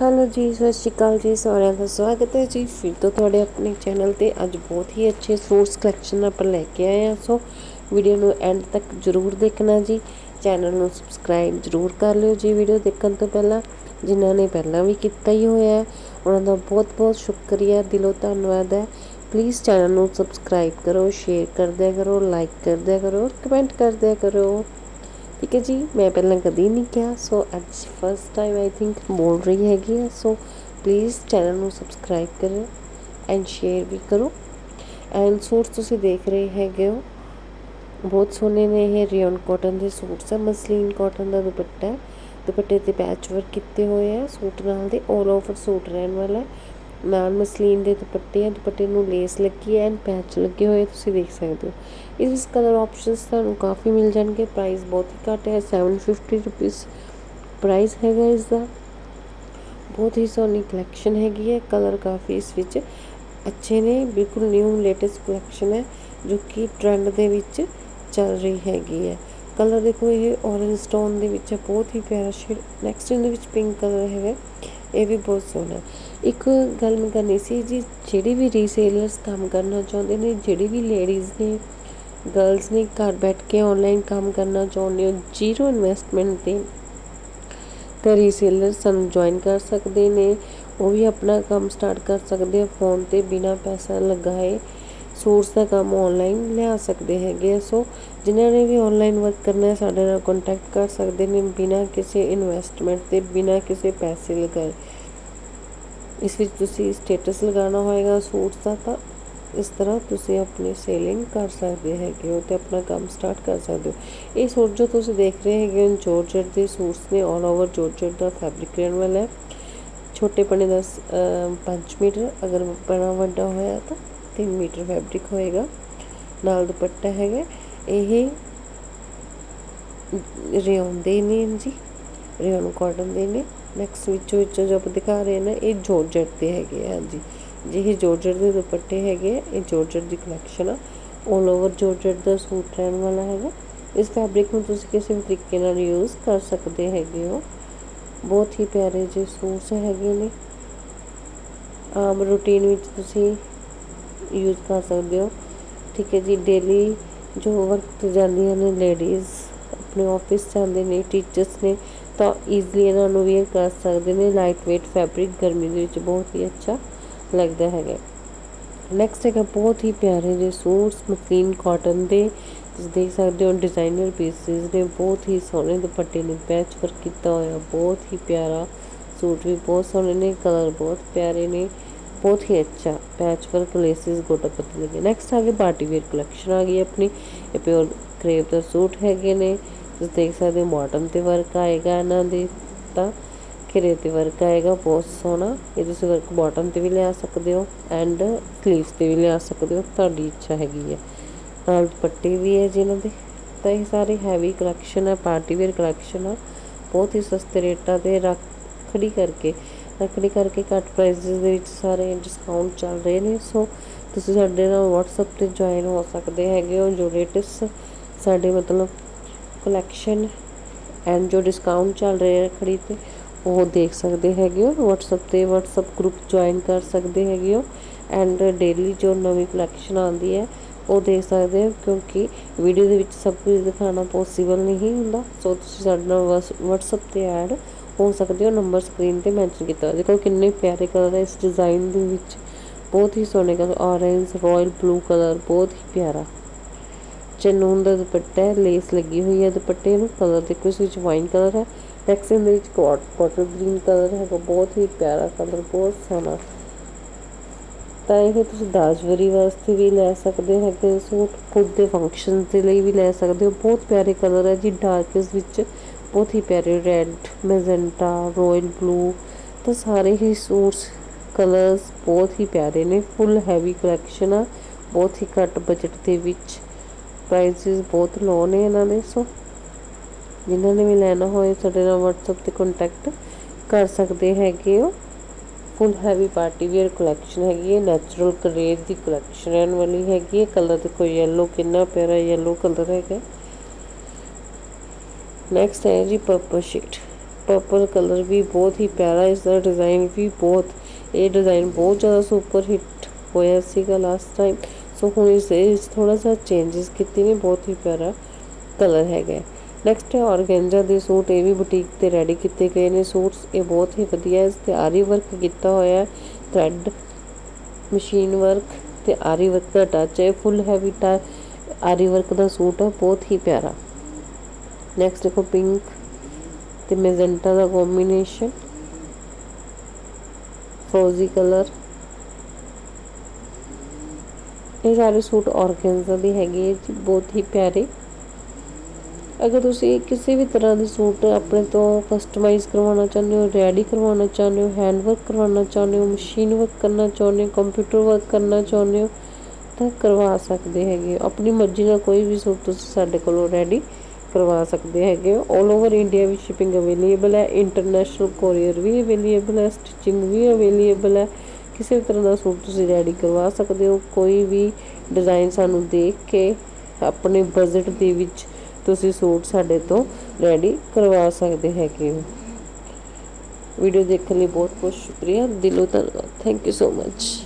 Hello ਜੀ, ਸਤਿ ਸ਼੍ਰੀ ਅਕਾਲ ਜੀ, ਸਾਰਿਆਂ ਦਾ ਸਵਾਗਤ ਹੈ ਜੀ। ਫਿਰ ਤੋਂ ਤੁਹਾਡੇ ਆਪਣੇ ਚੈਨਲ ਤੇ ਅੱਜ ਬਹੁਤ ਹੀ ਅੱਛੇ ਸੂਟਸ ਕਲੈਕਸ਼ਨ ਆਪਾਂ ਲੈ ਕੇ ਆਏ ਹਾਂ। ਸੋ ਵੀਡੀਓ ਨੂੰ ਐਂਡ ਤੱਕ ਜ਼ਰੂਰ ਦੇਖਣਾ ਜੀ। ਚੈਨਲ ਨੂੰ ਸਬਸਕ੍ਰਾਈਬ ਜ਼ਰੂਰ ਕਰ ਲਿਓ ਜੀ। ਵੀਡੀਓ ਦੇਖਣ ਤੋਂ ਪਹਿਲਾਂ ਜਿਨ੍ਹਾਂ ਨੇ ਪਹਿਲਾਂ ਵੀ ਕੀਤਾ ਹੀ ਹੋਇਆ ਉਹਨਾਂ ਦਾ ਬਹੁਤ ਬਹੁਤ ਸ਼ੁਕਰੀਆ, ਦਿਲੋਂ ਧੰਨਵਾਦ ਹੈ। ਪਲੀਜ਼ ਚੈਨਲ ਨੂੰ ਸਬਸਕ੍ਰਾਈਬ ਕਰੋ ਸ਼ੇਅਰ ਕਰਦਿਆ ਕਰੋ ਲਾਈਕ ਕਰਦਿਆ ਕਰੋ ਕਮੈਂਟ ਕਰਦਿਆ ਕਰੋ। ਠੀਕ ਹੈ ਜੀ, ਮੈਂ ਪਹਿਲਾਂ ਕਦੀ ਨਹੀਂ ਕਿਹਾ ਸੋ ਅੱਜ ਫਸਟ ਟਾਈਮ ਆਈ ਥਿੰਕ ਬੋਲ ਰਹੀ ਹੈਗੀ ਆ ਸੋ ਪਲੀਜ਼ ਚੈਨਲ ਨੂੰ ਸਬਸਕ੍ਰਾਈਬ ਕਰੋ ਐਂਡ ਸ਼ੇਅਰ ਵੀ ਕਰੋ। ਐਂਡ ਸੂਟ ਤੁਸੀਂ ਦੇਖ ਰਹੇ ਹੈਗੇ ਹੋ, ਬਹੁਤ ਸੋਹਣੇ ਨੇ ਇਹ ਰਿਓਨ ਕਾਟਨ ਦੇ ਸੂਟਸ ਆ, ਮਸਲੀਨ ਕਾਟਨ ਦਾ ਦੁਪੱਟਾ ਦੁਪੱਟੇ ਤੇ ਪੈਚ ਵਰਕ ਕੀਤੇ ਹੋਏ ਆ ਸੂਟ ਨਾਲ ਦੇ 올 ਓਵਰ ਸੂਟ ਰਹਿਣ ਵਾਲਾ ਨਾਲ ਮਸਲੀਨ ਦੇ ਦੁਪੱਟੇ ਆ ਦੁਪੱਟੇ ਨੂੰ ਲੇਸ ਲੱਗੀ ਹੈ ਐਂਡ ਪੈਚ ਲੱਗੇ ਹੋਏ ਤੁਸੀਂ ਦੇਖ ਸਕਦੇ ਹੋ। ਇਸ ਵਿੱਚ ਕਲਰ ਆਪਸ਼ਨਸ ਤੁਹਾਨੂੰ ਕਾਫੀ ਮਿਲ ਜਾਣਗੇ ਪ੍ਰਾਈਸ ਬਹੁਤ ਹੀ ਘੱਟ ਹੈ 750 ਰੁਪੀਸ ਪ੍ਰਾਈਸ ਹੈਗਾ ਇਸ ਦਾ ਬਹੁਤ ਹੀ ਸੋਹਣੀ ਕਲੈਕਸ਼ਨ ਹੈਗੀ ਹੈ ਕਲਰ ਕਾਫੀ ਇਸ ਵਿੱਚ ਅੱਛੇ ਨੇ, ਬਿਲਕੁਲ ਨਿਊ ਲੇਟੈਸਟ ਕਲੈਕਸ਼ਨ ਹੈ, ਜੋ ਕਿ ਟ੍ਰੈਂਡ ਦੇ ਵਿੱਚ ਚੱਲ ਰਹੀ ਹੈਗੀ ਹੈ। ਕਲਰ ਦੇਖੋ ਇਹ ਔਰੇਂਜ ਸਟੋਨ ਦੇ ਵਿੱਚ ਬਹੁਤ ਹੀ ਪਿਆਰਾ ਸ਼ੇਡ ਨੈਕਸਟ ਇਹਦੇ ਵਿੱਚ ਪਿੰਕ ਕਲਰ ਹੈਗਾ ਇਹ ਵੀ ਬਹੁਤ ਸੋਹਣਾ ਇੱਕ ਗੱਲ ਮੈਂ ਕਰਨੀ ਸੀ ਜੀ, ਜਿਹੜੇ ਵੀ ਰੀਸੇਲਰਸ ਕੰਮ ਕਰਨਾ ਚਾਹੁੰਦੇ ਨੇ, ਜਿਹੜੇ ਵੀ ਲੇਡੀਜ਼ ਨੇ ਗਰਲਸ ਨੇ ਘਰ ਬੈਠ ਕੇ ਆਨਲਾਈਨ ਕੰਮ ਕਰਨਾ ਚਾਹੁੰਦੇ ਹੋ ਜ਼ੀਰੋ ਇਨਵੈਸਟਮੈਂਟ ਤੇ ਤਾਂ ਰੀਸੇਲਰ ਸਾਨੂੰ ਜੁਆਇਨ ਕਰ ਸਕਦੇ ਨੇ, ਉਹ ਵੀ ਆਪਣਾ ਕੰਮ ਸਟਾਰਟ ਕਰ ਸਕਦੇ ਆ ਫੋਨ ਤੇ ਬਿਨਾ ਪੈਸਾ ਲਗਾਏ। ਸੋਰਸ ਦਾ ਕੰਮ ਆਨਲਾਈਨ ਲਿਆ ਸਕਦੇ ਹੈਗੇ ਆ। ਸੋ ਜਿਨ੍ਹਾਂ ਨੇ ਵੀ ਆਨਲਾਈਨ ਵਰਕ ਕਰਨਾ ਹੈ, ਸਾਡੇ ਨਾਲ ਕੰਟੈਕਟ ਕਰ ਸਕਦੇ ਨੇ ਬਿਨਾਂ ਕਿਸੇ ਇਨਵੈਸਟਮੈਂਟ ਦੇ, ਬਿਨਾਂ ਕਿਸੇ ਪੈਸੇ ਲਗਾਏ। ਇਸ ਵਿੱਚ ਤੁਸੀਂ ਸਟੇਟਸ ਲਗਾਉਣਾ ਹੋਏਗਾ ਸੂਟਸ ਦਾ, ਤਾਂ ਇਸ ਤਰ੍ਹਾਂ ਤੁਸੀਂ ਆਪਣੀ ਸੇਲਿੰਗ ਕਰ ਸਕਦੇ ਹੈਗੇ ਹੋ ਤੇ ਆਪਣਾ ਕੰਮ ਸਟਾਰਟ ਕਰ ਸਕਦੇ ਹੋ। ਇਹ ਸੂਟ ਜੋ ਤੁਸੀਂ ਦੇਖ ਰਹੇ ਹੈਗੇ ਹੋ ਜੋਰਜਟ ਦੇ ਸੂਟਸ ਨੇ ਆਲ ਓਵਰ ਜੋਰਜਟ ਦਾ ਫੈਬਰਿਕ ਰਹਿਣ ਵਾਲਾ ਹੈ। ਛੋਟੇ ਪਣੇ ਦਾ 5 ਮੀਟਰ, ਅਗਰ ਪਣਾ ਵੱਡਾ ਹੋਇਆ ਤਾਂ 3 ਮੀਟਰ ਫੈਬਰਿਕ ਹੋਏਗਾ। ਨਾਲ ਦੁਪੱਟਾ ਹੈਗਾ। ਇਹ ਰਿਓਨ ਦੇ ਨੇ ਜੀ। ਰਿਓਨ ਕਾਟਨ ਦੇ ਨੇ। ਨੈਕਸਟ ਵਿੱਚੋਂ ਵਿੱਚੋਂ ਜੋ ਆਪਾਂ ਦਿਖਾ ਰਹੇ ਨੇ, ਇਹ ਜੋਰਜਟ ਦੇ ਹੈਗੇ ਆ ਹਾਂਜੀ ਜਿਹੇ ਜੋਰਜਟ ਦੇ ਦੁਪੱਟੇ ਹੈਗੇ ਇਹ ਜੋਰਜਟ ਦੀ ਕਲੈਕਸ਼ਨ ਆ। 올 ਓਵਰ ਜੋਰਜਟ ਦਾ ਸੂਟ ਰਹਿਣ ਵਾਲਾ ਹੈਗਾ। ਇਸ ਫੈਬਰਿਕ ਨੂੰ ਤੁਸੀਂ ਕਿਸੇ ਵੀ ਤਰੀਕੇ ਨਾਲ ਯੂਜ਼ ਕਰ ਸਕਦੇ ਹੈਗੇ ਹੋ। ਬਹੁਤ ਹੀ ਪਿਆਰੇ ਜਿਹੇ ਸੂਟਸ ਹੈਗੇ ਨੇ। ਆਮ ਰੂਟੀਨ ਵਿੱਚ ਤੁਸੀਂ ਯੂਜ਼ ਕਰ ਸਕਦੇ ਹੋ। ਠੀਕ ਹੈ ਜੀ ਡੇਲੀ ਜੋ ਵਰਕ ਤੇ ਜਾਂਦੀਆਂ ਨੇ ਲੇਡੀਜ਼ ਆਪਣੇ ਆਫਿਸ ਜਾਂਦੇ ਨੇ ਟੀਚਰਸ ਨੇ, ਤਾਂ ਈਜ਼ਲੀ ਇਹਨਾਂ ਨੂੰ ਵੇਅਰ ਕਰ ਸਕਦੇ ਨੇ। ਲਾਈਟ weight ਫੈਬਰਿਕ ਗਰਮੀ ਦੇ ਵਿੱਚ ਬਹੁਤ ਹੀ ਅੱਛਾ ਲੱਗਦਾ ਹੈਗਾ। ਨੈਕਸਟ ਹੈਗਾ, ਬਹੁਤ ਹੀ ਪਿਆਰੇ ਜਿਹੇ ਸੂਟਸ ਮਕਲੀਨ ਕਾਟਨ ਦੇ। ਤੁਸੀਂ ਦੇਖ ਸਕਦੇ ਹੋ ਡਿਜ਼ਾਈਨਰ ਪੀਸਿਸ ਨੇ, ਬਹੁਤ ਹੀ ਸੋਹਣੇ ਦੁਪੱਟੇ ਨੇ ਪੈਚ ਵਰਕ ਕੀਤਾ ਹੋਇਆ, ਬਹੁਤ ਹੀ ਪਿਆਰਾ ਸੂਟ ਵੀ ਬਹੁਤ ਸੋਹਣੇ ਨੇ ਕਲਰ ਬਹੁਤ ਪਿਆਰੇ ਨੇ। ਬਹੁਤ ਹੀ ਅੱਛਾ ਪੈਚ ਵਰਕ ਲੇਸਿਸ ਗੋਟਾ ਪੱਤੀ ਲੱਗੇ। ਨੈਕਸਟ ਆ ਗਏ ਪਾਰਟੀ ਵੇਅਰ ਕਲੈਕਸ਼ਨ ਆ ਗਈ ਆਪਣੀ। ਇਹ ਪਿਓਰ ਕ੍ਰੇਪ ਦਾ ਸੂਟ ਹੈਗੇ ਨੇ। ਤੁਸੀਂ ਦੇਖ ਸਕਦੇ ਹੋ ਬਾਟਮ ਤੇ ਵਰਕ ਆਏਗਾ ਇਹਨਾਂ ਦੇ ਤਾਂ। ਘਿਰੇ ਤੇ ਵਰਕ ਆਏਗਾ, ਬਹੁਤ ਸੋਹਣਾ। ਇਹ ਤੁਸੀਂ ਵਰਕ ਬਾਟਮ ਤੇ ਵੀ ਲਿਆ ਸਕਦੇ ਹੋ ਐਂਡ ਸਲੀਵਸ ਤੇ ਵੀ ਲਿਆ ਸਕਦੇ ਹੋ। ਤੁਹਾਡੀ ਇੱਛਾ ਹੈਗੀ ਹੈ ਨਾਲ ਦੁਪੱਟੇ ਵੀ ਹੈ ਜਿਨ੍ਹਾਂ ਦੇ। ਤਾਂ ਇਹ ਸਾਰੇ ਹੈਵੀ ਕਲੈਕਸ਼ਨ ਹੈ ਪਾਰਟੀ ਵੇਅਰ ਕਲੈਕਸ਼ਨ ਆ। ਬਹੁਤ ਹੀ ਸਸਤੇ ਰੇਟਾਂ ਤੇ ਰੱਖ ਖੜੀ ਕਰਕੇ ਰੱਖੜੀ ਕਰਕੇ ਘੱਟ ਪ੍ਰਾਈਸਿਸ ਦੇ ਵਿੱਚ ਸਾਰੇ ਡਿਸਕਾਊਂਟ ਚੱਲ ਰਹੇ ਨੇ। ਸੋ ਤੁਸੀਂ ਸਾਡੇ ਨਾਲ WhatsApp ਤੇ ਜੁਆਇਨ ਹੋ ਸਕਦੇ ਹੈਗੇ ਹੋ, ਜੋ ਲੇਟੈਸਟ ਸਾਡੇ ਮਤਲਬ ਕਲੈਕਸ਼ਨ ਐਂਡ ਜੋ ਡਿਸਕਾਊਂਟ ਚੱਲ ਰਿਹਾ ਰੱਖੜੀ ਤੇ, ਉਹ ਦੇਖ ਸਕਦੇ ਹੈਗੇ ਹੋ। WhatsApp ਤੇ WhatsApp ਗਰੁੱਪ ਜੁਆਇਨ ਕਰ ਸਕਦੇ ਹੈਗੇ ਹੋ ਐਂਡ ਡੇਲੀ ਜੋ ਨਵੀਂ ਕਲੈਕਸ਼ਨ ਆਉਂਦੀ ਹੈ, ਉਹ ਦੇਖ ਸਕਦੇ ਹੋ ਕਿਉਂਕਿ ਵੀਡੀਓ ਦੇ ਵਿੱਚ ਸਭ ਕੁਝ ਦਿਖਾਉਣਾ ਪੋਸੀਬਲ ਨਹੀਂ ਹੁੰਦਾ। ਸੋ ਤੁਸੀਂ ਸਾਡੇ ਨਾਲ WhatsApp ਤੇ ਐਡ ਹੋ ਸਕਦੇ ਹੋ। ਨੰਬਰ ਸਕਰੀਨ ਤੇ ਮੈਂਸ਼ਨ ਕੀਤਾ ਦੇਖੋ ਕਿੰਨੇ ਪਿਆਰੇ ਕਲਰ ਹੈ ਇਸ ਡਿਜ਼ਾਈਨ ਦੇ ਵਿੱਚ। ਬਹੁਤ ਹੀ ਸੋਹਣੇ colour orange royal blue colour ਬਹੁਤ ਹੀ ਪਿਆਰਾ। ਚਨੂਨ ਦਾ ਦੁਪੱਟਾ ਹੈ ਲੇਸ ਲੱਗੀ ਹੋਈ ਹੈ ਦੁਪੱਟੇ ਨੂੰ। ਕਲਰ ਦੇਖੋ, ਇਸ ਵਿੱਚ ਵਾਈਨ ਕਲਰ ਹੈ। ਟੈਕਸਨ ਦੇ ਵਿੱਚ ਕਾਟਨ ਗ੍ਰੀਨ ਕਲਰ ਹੈਗਾ ਬਹੁਤ ਹੀ ਪਿਆਰਾ ਕਲਰ ਬਹੁਤ ਸੋਹਣਾ। ਤਾਂ ਇਹ ਤੁਸੀਂ ਦਾਜਵਰੀ ਵਾਸਤੇ ਵੀ ਲੈ ਸਕਦੇ ਹੋ ਕਿ ਸੂਟ ਖੁਦ ਦੇ ਫੰਕਸ਼ਨ ਦੇ ਲਈ ਵੀ ਲੈ ਸਕਦੇ ਹੋ। ਬਹੁਤ ਪਿਆਰੇ ਕਲਰ ਹੈ ਜੀ ਡਾਰਕ ਵਿੱਚ ਬਹੁਤ ਹੀ ਪਿਆਰੇ ਰੈੱਡ ਮੈਜੈਂਟਾ ਰਾਇਲ ਬਲੂ ਤਾਂ ਸਾਰੇ ਹੀ ਸੂਟਸ ਕਲਰਸ ਬਹੁਤ ਹੀ ਪਿਆਰੇ ਨੇ। ਫੁੱਲ ਹੈਵੀ ਕਲੈਕਸ਼ਨ ਆ, ਬਹੁਤ ਹੀ ਘੱਟ ਬਜਟ ਦੇ ਵਿੱਚ। ਪ੍ਰਾਈਸਿਸ ਬਹੁਤ ਲੋ ਨੇ ਇਹਨਾਂ ਦੇ ਸੋ ਜਿਨ੍ਹਾਂ ਨੇ ਵੀ ਲੈਣਾ ਹੋਏ ਸਾਡੇ ਨਾਲ WhatsApp ਤੇ ਕੰਟੈਕਟ ਕਰ ਸਕਦੇ ਹੈਗੇ ਹੋ। Full heavy party wear collection ਹੈਗੀ ਹੈ ਨੈਚੁਰਲ ਕਰੇਜ ਦੀ ਕਲੈਕਸ਼ਨ ਰਹਿਣ ਵਾਲੀ ਹੈਗੀ ਹੈ। ਕਲਰ ਦੇਖੋ ਯੈਲੋ ਕਿੰਨਾ ਪਿਆਰਾ ਯੈਲੋ ਕਲਰ ਹੈਗਾ। ਨੈਕਸਟ ਹੈ ਜੀ ਪਰਪਲ ਸ਼ੇਡ ਪਰਪਲ ਕਲਰ ਵੀ ਬਹੁਤ ਹੀ ਪਿਆਰਾ ਇਸ ਦਾ ਡਿਜ਼ਾਈਨ ਵੀ ਬਹੁਤ, ਇਹ ਡਿਜ਼ਾਈਨ ਬਹੁਤ ਜ਼ਿਆਦਾ ਸੁਪਰ ਹਿੱਟ ਹੋਇਆ ਸੀਗਾ ਲਾਸਟ ਟਾਈਮ ਸੋ ਹੁਣ ਇਸ ਇਸ ਥੋੜਾ ਜਿਹਾ ਚੇਂਜਸ ਕੀਤੇ ਨੇ, ਬਹੁਤ ਹੀ ਪਿਆਰਾ ਕਲਰ ਹੈਗਾ ਨੈਕਸਟ ਹੈ ਔਰਗੈਂਜਾ ਦੇ ਸੂਟ, ਇਹ ਵੀ ਬੁਟੀਕ ਤੇ ਰੈਡੀ ਕੀਤੇ ਗਏ ਨੇ ਸੂਟਸ, ਇਹ ਬਹੁਤ ਹੀ ਵਧੀਆ ਇਸ ਤੇ ਆਰੀ ਵਰਕ ਕੀਤਾ ਹੋਇਆ ਹੈ ਥ੍ਰੈਡ ਮਸ਼ੀਨ ਵਰਕ ਤੇ ਆਰੀ ਵਰਕ ਦਾ ਟੱਚ ਹੈ ਫੁੱਲ ਹੈਵੀ ਟਾ, ਆਰੀ ਵਰਕ ਦਾ ਸੂਟ ਹੈ, ਬਹੁਤ ਹੀ ਪਿਆਰਾ। ਨੈਕਸਟ ਦੇਖੋ ਪਿੰਕ ਤੇ ਮੈਜੈਂਟਾ ਦਾ ਕੰਬੀਨੇਸ਼ਨ ਫਰੋਜ਼ੀ ਕਲਰ ਇਹ ਸਾਰੇ ਸੂਟ ਔਰਗੈਂਜ਼ਾ ਦੇ ਹੈਗੇ ਹੈ ਜੀ, ਬਹੁਤ ਹੀ ਪਿਆਰੇ। ਅਗਰ ਤੁਸੀਂ ਕਿਸੇ ਵੀ ਤਰ੍ਹਾਂ ਦੇ ਸੂਟ ਆਪਣੇ ਤੋਂ ਕਸਟਮਾਈਜ਼ ਕਰਵਾਉਣਾ ਚਾਹੁੰਦੇ ਹੋ ਰੈਡੀ ਕਰਵਾਉਣਾ ਚਾਹੁੰਦੇ ਹੋ ਹੈਂਡ ਵਰਕ ਕਰਵਾਉਣਾ ਚਾਹੁੰਦੇ ਹੋ ਮਸ਼ੀਨ ਵਰਕ ਕਰਨਾ ਚਾਹੁੰਦੇ ਹੋ ਕੰਪਿਊਟਰ ਵਰਕ ਕਰਨਾ ਚਾਹੁੰਦੇ ਹੋ, ਤਾਂ ਕਰਵਾ ਸਕਦੇ ਹੈਗੇ ਆਪਣੀ ਮਰਜ਼ੀ ਨਾਲ ਕੋਈ ਵੀ ਸੂਟ ਤੁਸੀਂ ਸਾਡੇ ਕੋਲੋਂ ਰੈਡੀ ਕਰਵਾ ਸਕਦੇ ਹੈਗੇ ਹੋ। 올 ਓਵਰ ਇੰਡੀਆ ਵਿੱਚ ਸ਼ਿਪਿੰਗ ਅਵੇਲੇਬਲ ਹੈ। ਇੰਟਰਨੈਸ਼ਨਲ ਕੋਰੀਅਰ ਵੀ ਅਵੇਲੇਬਲ ਹੈ। ਸਟਿਚਿੰਗ ਵੀ ਅਵੇਲੇਬਲ ਹੈ। ਕਿਸੇ ਵੀ ਤਰ੍ਹਾਂ ਦਾ ਸੂਟ ਤੁਸੀਂ ਰੈਡੀ ਕਰਵਾ ਸਕਦੇ ਹੋ। ਕੋਈ ਵੀ ਡਿਜ਼ਾਈਨ ਸਾਨੂੰ ਦੇਖ ਕੇ ਆਪਣੇ ਬਜਟ ਦੇ ਵਿੱਚ ਤੁਸੀਂ ਸੂਟ ਸਾਡੇ ਤੋਂ ਰੈਡੀ ਕਰਵਾ ਸਕਦੇ ਹੈਗੇ ਹੋ। ਵੀਡੀਓ ਦੇਖਣ ਲਈ ਬਹੁਤ ਬਹੁਤ ਸ਼ੁਕਰੀਆ। ਦਿਲੋਂ ਧੰਨਵਾਦ। Thank you so much